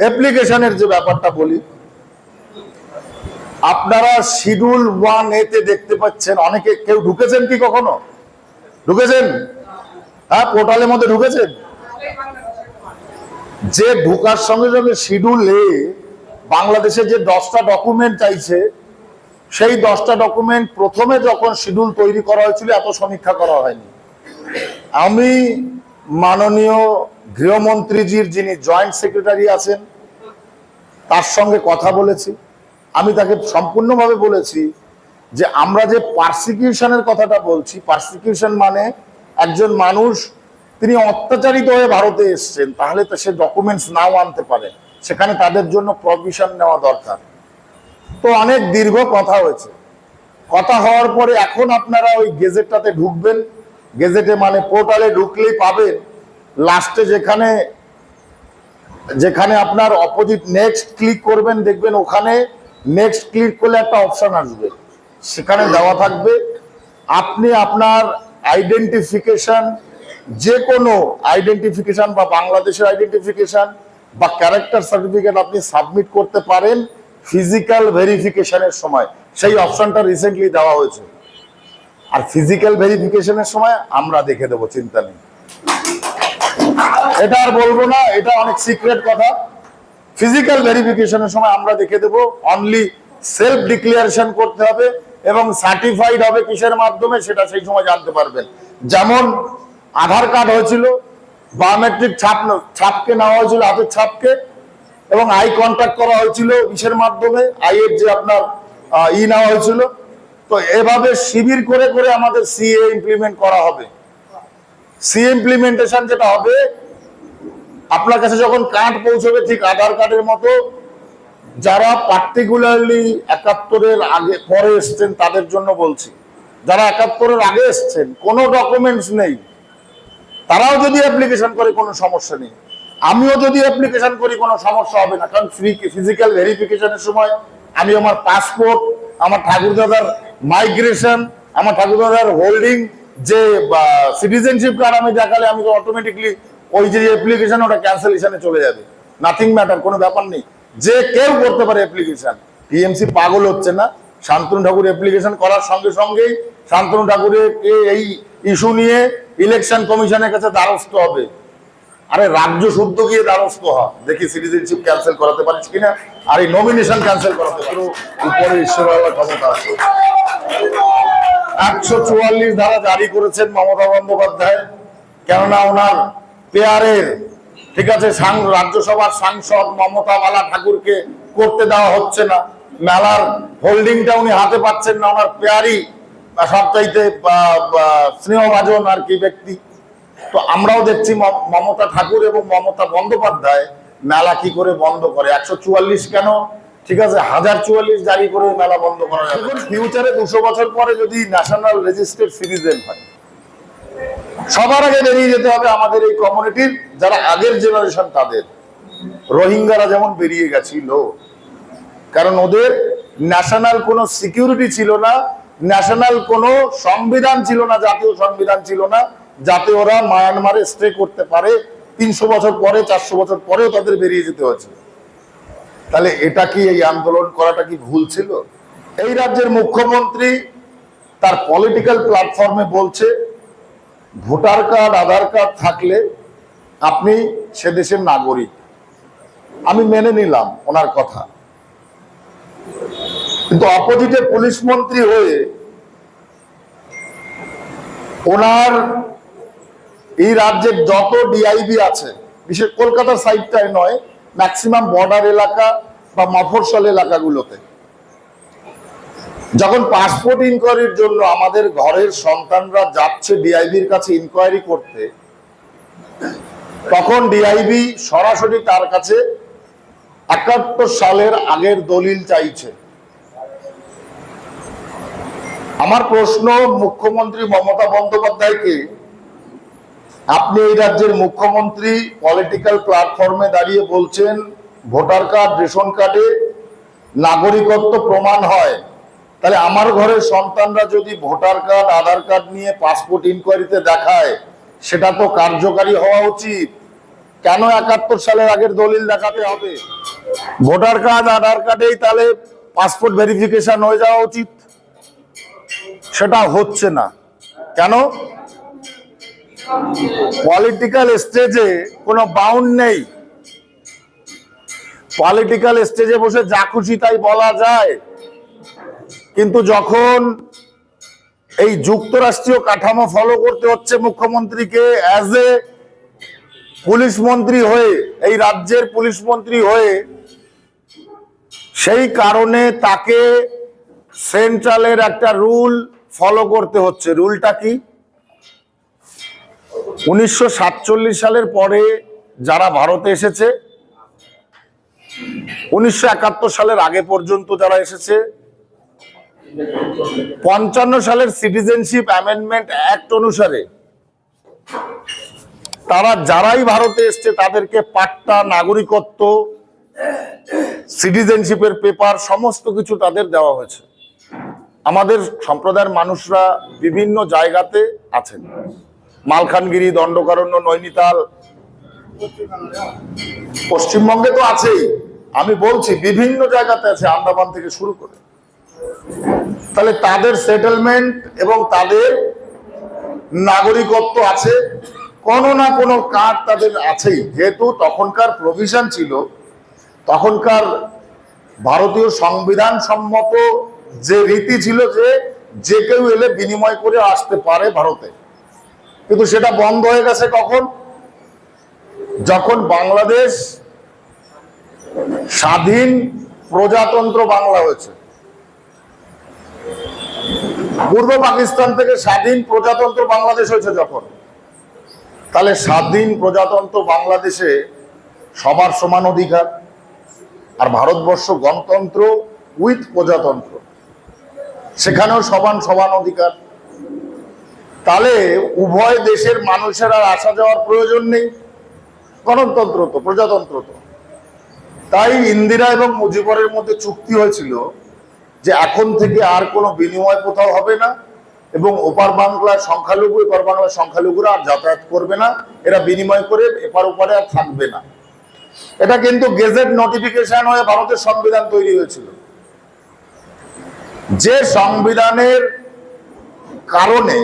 অ্যাপ্লিকেশনের যে ব্যাপারটা বলি, আপনারা শিডিউল ওয়ান এতে দেখতে পাচ্ছেন, অনেকে কেউ ঢুকেছেন কি কখনো? ঢুকেছেন? হ্যাঁ পোর্টালের মধ্যে ঢুকেছেন? যে ঢুকার সঙ্গে সঙ্গে শিডিউল এ বাংলাদেশে যে দশটা ডকুমেন্ট চাইছে, সেই দশটা ডকুমেন্ট প্রথমে যখন শিডিউল তৈরি করা হয়েছিল, এত সমীক্ষা করা হয়নি। আমি মাননীয় গৃহমন্ত্রীজির যিনি জয়েন্ট সেক্রেটারি আছেন, তার সঙ্গে কথা বলেছি। আমি তাকে সম্পূর্ণভাবে বলেছি যে আমরা যে পার্সিকিউশনের কথাটা বলছি পার্সিকিউশন মানে একজন মানুষ, তিনি অত্যাচারিত হয়ে ভারতে এসছেন, তাহলে তো সে ডকুমেন্টস নাও আনতে পারে। সেখানে তাদের জন্য প্রভিশন নেওয়া দরকার। তো অনেক দীর্ঘ কথা হয়েছে। কথা হওয়ার পরে এখন আপনারা ওই গেজেটটাতে ঢুকবেন। গেজেটে মানে পোর্টালে ঢুকলেই পাবেন। লাস্টে যেখানে যেখানে আপনার অপোজিট নেক্সট ক্লিক করবেন, দেখবেন ওখানে নেক্সট ক্লিক করলে একটা অপশন আসবে। সেখানে দেওয়া থাকবে, আপনি আপনার আইডেন্টিফিকেশন যে কোনো আইডেন্টিফিকেশন বা বাংলাদেশের আইডেন্টিফিকেশন বা ক্যারেক্টার সার্টিফিকেট আপনি সাবমিট করতে পারেন ফিজিক্যাল ভেরিফিকেশনের সময়। সেই অপশনটা রিসেন্টলি দেওয়া হয়েছে। আর ফিজিক্যাল ভেরিফিকেশনের সময় আমরা দেখে দেবো, চিন্তা নেই। এটা আর বলব না, এটা অনেক সিক্রেট কথা। ফিজিক্যাল ভেরিফিকেশনের সময় আমরা দেখে দেবো অনলি সেলফ ডিক্লারেশন করতে হবে এবং সার্টিফাইড হবে কিসের মাধ্যমে সেটা সেই সময় জানতে পারবেন। যেমন আধার কার্ড হয়েছিল বায়োমেট্রিক ছাপ ছাপকে নেওয়া হয়েছিল, হাতের ছাপকে, এবং আই কন্ট্যাক্ট করা হয়েছিল কিসের মাধ্যমে? আই এর যে আপনার ই নেওয়া হয়েছিল। তো এভাবে শিবির করে করে আমাদের সিএ ইমপ্লিমেন্ট করা হবে। সি ইমপ্লিমেন্টেশন যেটা হবে আপনার কাছে যখন কার্ড পৌঁছবে ঠিক আধার কার্ডের মতো, যারা পার্টিকুলারলি একাত্তরের আগে, পরে এসছেন তাদের জন্য বলছি, যারা একাত্তরের আগে এসছেন, কোনো ডকুমেন্টস নেই। তারাও যদি অ্যাপ্লিকেশন করে, কোনো সমস্যা নেই। আমিও যদি অ্যাপ্লিকেশন করি, কোনো সমস্যা হবে না। কারণ ফ্রি ফিজিক্যাল ভেরিফিকেশনের সময় আমি আমার পাসপোর্ট আমার ঠাকুরদাদার মাইগ্রেশন আমার ঠাকুরদাদার হোল্ডিং যে সিটিজেনশিপ কার্ড আমি দেখালে আমি তো অটোমেটিকলি ওই যে অ্যাপ্লিকেশন ওটা ক্যান্সেলেশনে চলে যাবে। নাথিং ম্যাটার কোনো ব্যাপার নেই। যে কেউ করতে পারে অ্যাপ্লিকেশন টিএমসি পাগল হচ্ছে না। শান্তনু ঠাকুর অ্যাপ্লিকেশন করার সঙ্গে সঙ্গেই শান্তনু ঠাকুরের এই ইস্যু নিয়ে ইলেকশন কমিশনের কাছে দ্বারস্থ হবে। আরে রাজ্য শুদ্ধ গিয়ে দ্বারস্থ হ। দেখি সিটিজেনশিপ ক্যান্সেল করাতে পারিস কিনা? আর এই নমিনেশন ক্যান্সেল করাতে পারো উপরে ঈশ্বর ক্ষমতা আছে। একশো চুয়াল্লিশ ধারা জারি করেছেন মমতা বন্দ্যোপাধ্যায়। কেননা ওনার পেয়ারের, ঠিক আছে রাজ্যসভার সাংসদ মমতা বালা ঠাকুরকে করতে দেওয়া হচ্ছে না। মেলার হোল্ডিংটা উনি হাতে পাচ্ছেন না, ওনার পেয়ারি সবচাইতে স্নেহভাজন আর কি ব্যক্তি। তো আমরাও দেখছি মমতা ঠাকুর এবং মমতা বন্দ্যোপাধ্যায় মেলা কি করে বন্ধ করে, একশো চুয়াল্লিশ কেন? ঠিক আছে, হাজার চুয়াল্লিশ জারি করে মেলা বন্ধ করা যাবে। ফিউচারে দুশো বছর পরে যদি ন্যাশনাল রেজিস্টার্ড সিটিজেন হয় সবার আগে বেরিয়ে যেতে হবে আমাদের এই কমিউনিটির যারা আগের জেনারেশন তাদের। রোহিঙ্গারা যেমন বেরিয়ে গেছিল, কারণ ওদের ন্যাশনাল কোনো সিকিউরিটি ছিল না ন্যাশনাল কোনো সংবিধান ছিল না, জাতীয় সংবিধান ছিল না, যাতে ওরা মায়ানমারে স্টে করতে পারে। তিনশো বছর পরে, চারশো বছর পরেও তাদের বেরিয়ে যেতে হয়েছে তাহলে এটা কি এই আন্দোলন করাটা কি ভুল ছিল? এই রাজ্যের মুখ্যমন্ত্রী তার পলিটিক্যাল প্ল্যাটফর্মে বলছে ভোটার কার্ড, আধার কার্ড থাকলে আপনি সে দেশের নাগরিক। আমি মেনে নিলাম ওনার কথা। কিন্তু অপোজিটে পুলিশ মন্ত্রী হয়ে ওনার এই রাজ্যের যত ডিআইবি আছে, বিশেষ কলকাতার সাইডটায় নয় ম্যাক্সিমাম বর্ডার এলাকা বা মফস্বল এলাকাগুলোতে। যখন পাসপোর্ট ইনকোয়ারির জন্য আমাদের ঘরের সন্তানরা যাচ্ছে ডিআইবির কাছে ইনকোয়ারি করতে, তখন ডিআইবি সরাসরি তার কাছে একাত্তর সালের আগের দলিল চাইছে। আমার প্রশ্ন মুখ্যমন্ত্রী মমতা বন্দ্যোপাধ্যায়কে, আপনি এই রাজ্যের মুখ্যমন্ত্রী পলিটিক্যাল প্ল্যাটফর্মে দাঁড়িয়ে বলছেন, ভোটার কার্ড, রেশন কার্ডে নাগরিকত্ব প্রমাণ হয়। তাহলে আমার ঘরের সন্তানরা যদি ভোটার কার্ড, আধার কার্ড নিয়ে পাসপোর্ট ইনকোয়ারিতে দেখায়, সেটা তো কার্যকারী হওয়া উচিত। কেন একাত্তর সালের আগের দলিল দেখাতে হবে? ভোটার কার্ড, আধার কার্ডেই তাহলে পাসপোর্ট ভেরিফিকেশন হয়ে যাওয়া উচিত। সেটা হচ্ছে না। কেন? পলিটিক্যাল স্টেজে কোনো বাউন্ড নেই। পলিটিক্যাল স্টেজে বসে যা খুশি তাই বলা যায়। কিন্তু যখন এই যুক্তরাষ্ট্রীয় কাঠামো ফলো করতে হচ্ছে মুখ্যমন্ত্রীকে অ্যাজ এ পুলিশ মন্ত্রী হয়ে, এই রাজ্যের পুলিশ মন্ত্রী হয়ে, সেই কারণে তাকে সেন্ট্রালের একটা রুল ফলো করতে হচ্ছে। রুলটা কি? উনিশশো সাতচল্লিশ সালের পরে যারা ভারতে এসেছে, উনিশশো একাত্তর সালের আগে পর্যন্ত যারা এসেছে পঞ্চান্ন সালের সিটিজেনশিপ অ্যামেন্ডমেন্ট অ্যাক্ট অনুসারে তারা যারাই ভারতে এসছে, তাদেরকে পাট্টা, নাগরিকত্ব সিটিজেনশিপের পেপার সমস্ত কিছু তাদের দেওয়া হয়েছে। আমাদের সম্প্রদায়ের মানুষরা বিভিন্ন জায়গাতে আছেন। মালখানগিরি, দণ্ডকারণ্য, নৈনিতাল, পশ্চিমবঙ্গে তো আছেই। আমি বলছি, বিভিন্ন জায়গাতে আছে আন্দামান থেকে শুরু করে। তাহলে তাদের সেটেলমেন্ট এবং তাদের নাগরিকত্ব আছে। কোনো না কোনো কার্ড তাদের আছেই। যেহেতু তখনকার প্রভিশন ছিল, তখনকার ভারতীয় সংবিধান সম্মত যে রীতি ছিল যে যে কেউ এলে বিনিময় করে আসতে পারে ভারতে। কিন্তু সেটা বন্ধ হয়ে গেছে কখন? যখন বাংলাদেশ স্বাধীন প্রজাতন্ত্র বাংলা হয়েছে। পূর্ব পাকিস্তান থেকে স্বাধীন প্রজাতন্ত্র বাংলাদেশ হয়েছে যখন। তাহলে স্বাধীন প্রজাতন্ত্র বাংলাদেশে সবার সমান অধিকার আর ভারতবর্ষ গণতন্ত্র উইথ প্রজাতন্ত্র। সেখানেও সমান সমান অধিকার। তাহলে উভয় দেশের মানুষের আর আসা যাওয়ার প্রয়োজন নেই। গণতন্ত্র তো, প্রজাতন্ত্র তো। তাই ইন্দিরা এবং মুজিবরের মধ্যে চুক্তি হয়েছিল যে এখন থেকে আর কোনো বিনিময় কোথাও হবে না, এবং ওপার বাংলার সংখ্যালঘু, এপার বাংলার সংখ্যালঘুরা আর যাতায়াত করবে না, এরা বিনিময় করে এপার ওপারে আর থাকবে না। এটা কিন্তু গেজেট নোটিফিকেশন হয়ে ভারতের সংবিধান তৈরি হয়েছিল। যে সংবিধানের কারণে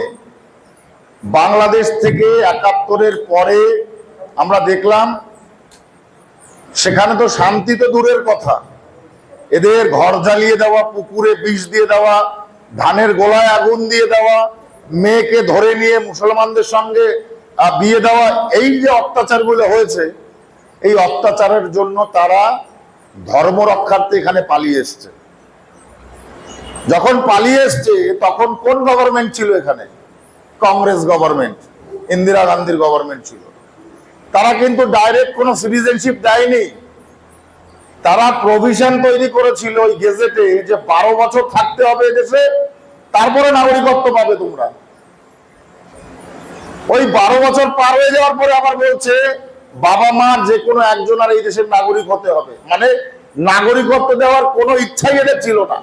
বাংলাদেশ থেকে একাত্তরের পরে আমরা দেখলাম, সেখানে তো শান্তি তো দূরের কথা। এদের ঘর জ্বালিয়ে দেওয়া, পুকুরে বিষ দিয়ে দেওয়া, ধানের গোলায় আগুন দিয়ে দেওয়া, মেয়েকে ধরে নিয়ে মুসলমানদের সঙ্গে বিয়ে দেওয়া, এই যে অত্যাচারগুলো হয়েছে, এই অত্যাচারের জন্য তারা ধর্ম রক্ষার্থে এখানে পালিয়ে এসছে। যখন পালিয়ে এসছে, তখন কোন গভর্নমেন্ট ছিল এখানে? কংগ্রেস গভর্নমেন্ট ইন্দিরা গান্ধীর গভর্নমেন্ট ছিল। তারা কিন্তু ডাইরেক্ট কোনো সিটিজেনশিপ দেয়নি। তারা প্রভিশন তৈরি করেছিল ওই গেজেটে যে বারো বছর থাকতে হবে দেশে, তারপরে নাগরিকত্ব পাবে তোমরা। ওই বারো বছর পার হয়ে যাওয়ার পরে আবার বলছে, বাবা মার যে কোনো একজন আর এই দেশের নাগরিক হতে হবে। মানে নাগরিকত্ব দেওয়ার কোনো ইচ্ছাই এদের ছিল না।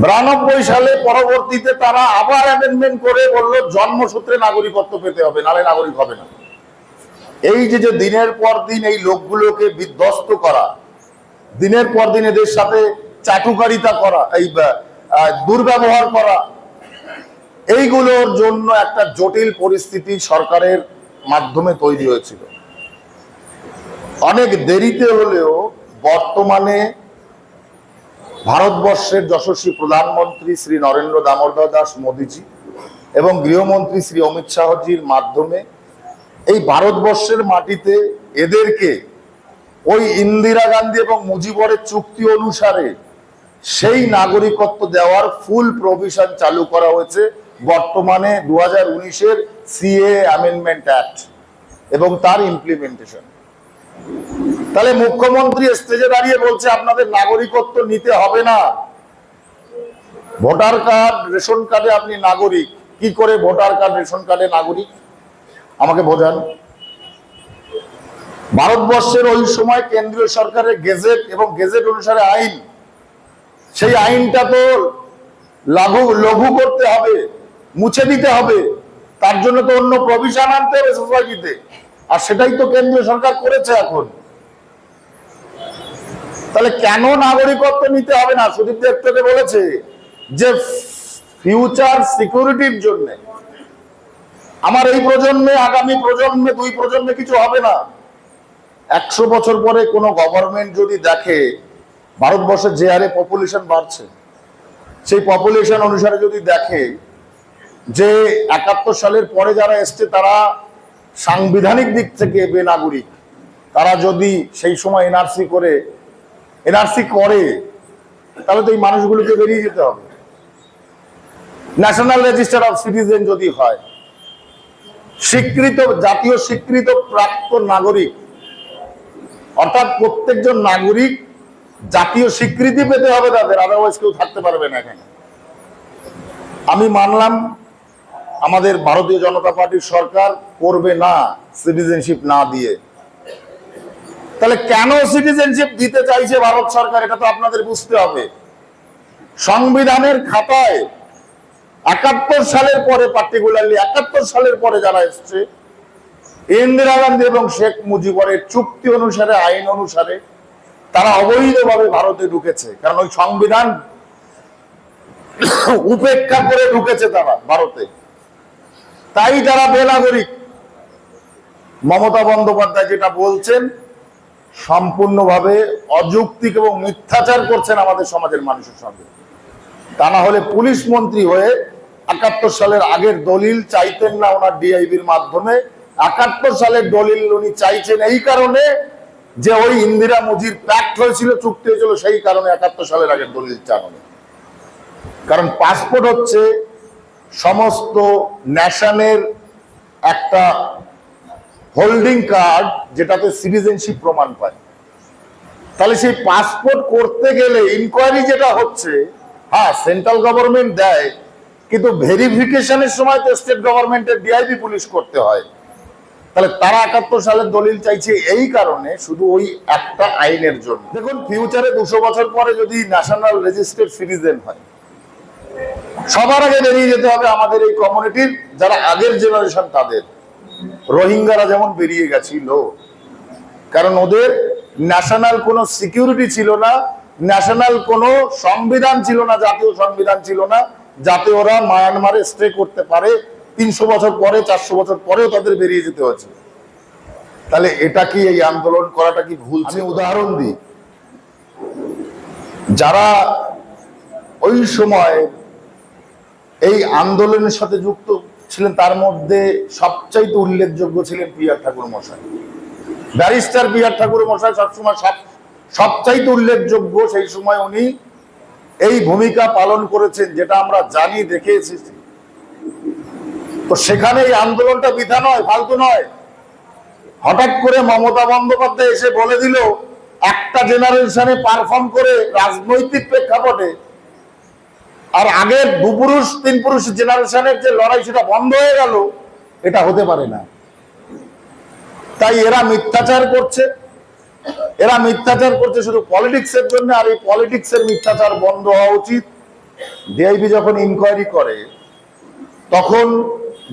বিরানব্বই সালে পরবর্তীতে তারা আবার অ্যামেন্ডমেন্ট করে বলল, জন্মসূত্রে নাগরিকত্ব পেতে হবে নালে নাগরিক হবে না। এই যে যে দিনের পর দিন এই লোকগুলোকে বিধ্বস্ত করা, দিনের পর দিন এদের সাথে চাটুকারিতা করা, এই দুর্ব্যবহার করা, এইগুলোর জন্য একটা জটিল পরিস্থিতি সরকারের মাধ্যমে তৈরি হয়েছিল। অনেক দেরিতে হলেও বর্তমানে ভারতবর্ষের যশস্বী প্রধানমন্ত্রী শ্রী নরেন্দ্র দামোদর দাস মোদীজি এবং গৃহমন্ত্রী শ্রী অমিত শাহজির মাধ্যমে এই ভারতবর্ষের মাটিতে এদেরকে ওই ইন্দিরা গান্ধী এবং মুজিবরের চুক্তি অনুসারে সেই নাগরিকত্ব দেওয়ার ফুল প্রভিশন চালু করা হয়েছে বর্তমানে দু হাজার উনিশের সিএ অ্যামেন্ডমেন্ট অ্যাক্ট এবং তার ইমপ্লিমেন্টেশন তাহলে মুখ্যমন্ত্রী স্টেজে দাঁড়িয়ে বলছে, আপনাদের নাগরিকত্ব নিতে হবে না। ভোটার কার্ড, রেশন কার্ডে আপনি নাগরিক। কি করে ভোটার কার্ড, রেশন কার্ডে নাগরিক? আমাকে বোঝান। ভারতবর্ষের ওই সময় কেন্দ্রীয় সরকারের গেজেট এবং গেজেট অনুসারে আইন, সেই আইনটা তো লাঘু লঘু করতে হবে, মুছে দিতে হবে। তার জন্য তো অন্য প্রভিশন আনতে হবে সোসাইটিতে আর সেটাই তো কেন্দ্রীয় সরকার করেছে এখন। তাহলে কেন নাগরিকত্ব নিতে হবে না? সুদীপ দেব বলেছে যে ফিউচার সিকিউরিটির জন্য আমার এই প্রজন্মে, আগামী প্রজন্মে, দুই প্রজন্মে কিছু হবে না। একশো বছর পরে কোনো গভর্নমেন্ট যদি দেখে ভারতবর্ষের যে হারে পপুলেশন বাড়ছে, সেই পপুলেশন অনুসারে যদি দেখে যে একাত্তর সালের পরে যারা এসছে, তারা সাংবিধানিক দিক থেকে বেনাগরিক। তারা যদি সেই সময় এনআরসি করে এনআরসি করে, তাহলে তো এই মানুষগুলোকে বেরিয়ে যেতে হবে। ন্যাশনাল রেজিস্টার অফ সিটিজেন যদি হয় স্বীকৃত, জাতীয় স্বীকৃত প্রাক্তন নাগরিক। অর্থাৎ প্রত্যেকজন নাগরিক জাতীয় স্বীকৃতি পেতে হবে তাদের আদারওয়াইজ কেউ থাকতে পারবে না এখানে। আমি মানলাম আমাদের ভারতীয় জনতা পার্টির সরকার করবে না সিটিজেনশিপ না দিয়ে। তাহলে কেন সিটিজেনশিপ দিতে চাইছে ভারত সরকার? এটা তো আপনাদের বুঝতে হবে। সংবিধানের খাতায় একাত্তর সালের পরে পার্টিকুলারলি একাত্তর সালের পরে যারা এসছে, ইন্দিরা গান্ধী এবং শেখ মুজিবরের চুক্তি অনুসারে, আইন অনুসারে, তারা অবৈধভাবে ভারতে ঢুকেছে। কারণ ওই সংবিধান উপেক্ষা করে ঢুকেছে তারা ভারতে। তাই যারা বেনাগরিক, মমতা বন্দ্যোপাধ্যায় যেটা বলছেন, সম্পূর্ণভাবে অযৌক্তিক এবং মিথ্যাচার করছেন আমাদের সমাজের মানুষের সঙ্গে। তা না হলে পুলিশ মন্ত্রী হয়ে একাত্তর সালের আগের দলিল চাইতেন না ওনার ডিআইবির মাধ্যমে। একাত্তর সালের দলিল উনি চাইছেন এই কারণে যে ওই ইন্দিরা মুজির প্যাক্ট হয়েছিল, চুক্তি হয়েছিল, সেই কারণে একাত্তর সালের আগের দলিল চাননি কারণ পাসপোর্ট হচ্ছে সমস্ত ন্যাশনের একটা হোল্ডিং কার্ড যেটাতে সিটিজেনশিপ প্রমাণ পায়। তাহলে সেই পাসপোর্ট করতে গেলে ইনকোয়ারি যেটা হচ্ছে হ্যাঁ সেন্ট্রাল গভর্নমেন্ট দেয়, কিন্তু ভেরিফিকেশনের সময় তো স্টেট গভর্নমেন্টের ডিআইবি পুলিশ করতে হয়। তাহলে তারা একাত্তর সালের দলিল চাইছে এই কারণে শুধু ওই একটা আইনের জন্য। দেখুন ফিউচারে দুশো বছর পরে যদি ন্যাশনাল রেজিস্টার্ড সিটিজেন হয়, সবার আগে বেরিয়ে যেতে হবে আমাদের এই কমিউনিটির যারা আগের জেনারেশন তাদের। রোহিঙ্গারা যেমন বেরিয়ে গেছিল, কারণ ওদের ন্যাশনাল কোনো সিকিউরিটি ছিল না ন্যাশনাল কোনো সংবিধান ছিল না জাতীয় সংবিধান ছিল না যাতে ওরা মায়ানমারে স্টে করতে পারে। তিনশো বছর পরে চারশো বছর পরেও তাদের বেরিয়ে যেতে হয়েছে। তাহলে এটা কি এই আন্দোলন করাটা কি ভুল আমি উদাহরণ দিই। যারা ওই সময় এই আন্দোলনের সাথে যুক্ত ছিলেন তার মধ্যে সবচাইতে উল্লেখযোগ্য ছিলেন পিয়ার ঠাকুর মশাই। ব্যারিস্টার পিয়ার ঠাকুর মশাই সবসময় সব সবচাইতে উল্লেখযোগ্য সেই সময় উনি এই ভূমিকা পালন করেছেন, যেটা আমরা জানি, দেখে এসেছি। তো সেখানে এই আন্দোলনটা বিধা নয়, ফালতু নয়। হঠাৎ করে মমতা বন্দ্যোপাধ্যায় এসে বলে দিল, একটা জেনারেশনে পারফর্ম করে রাজনৈতিক প্রেক্ষাপটে, আর আগের দু পুরুষ, তিন পুরুষ জেনারেশনের যে লড়াই সেটা বন্ধ হয়ে গেল, এটা হতে পারে না। তাই এরা মিথ্যাচার করছে। এরা মিথ্যাচার করছে শুধু পলিটিক্স এর জন্য, আর এই পলিটিক্স এর মিথ্যাচার বন্ধ হওয়া উচিত। ডিআইবি যখন ইনকোয়ারি করে, তখন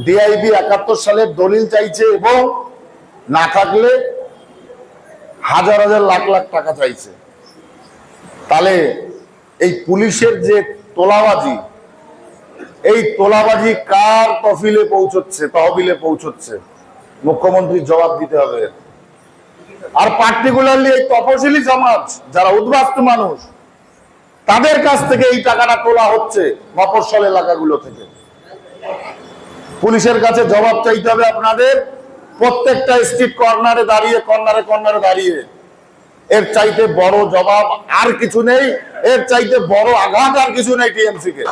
ডিআইবি একাত্তর সালের দলিল চাইছে এবং না থাকলে হাজার হাজার লাখ লাখ টাকা চাইছে। তাহলে এই পুলিশের যে তোলাবাজি, এই তোলাবাজি কার তফিলে পৌঁছচ্ছে, তহবিলে পৌঁছচ্ছে? মুখ্যমন্ত্রী জবাব দিতে হবে। আর পার্টিকুলারলি এই তপশিলি সমাজ যারা উদ্বাস্তু মানুষ, তাদের কাছ থেকে এই টাকাটা তোলা হচ্ছে মফস্বল এলাকাগুলো থেকে। পুলিশের কাছে জবাব চাইতে হবে আপনাদের, প্রত্যেকটা স্ট্রিট কর্নারে দাঁড়িয়ে কর্নারে কর্নারে দাঁড়িয়ে। এর চাইতে বড় জবাব আর কিছু নেই, এর চাইতে বড় আঘাত আর কিছু নেই টিএমসি কে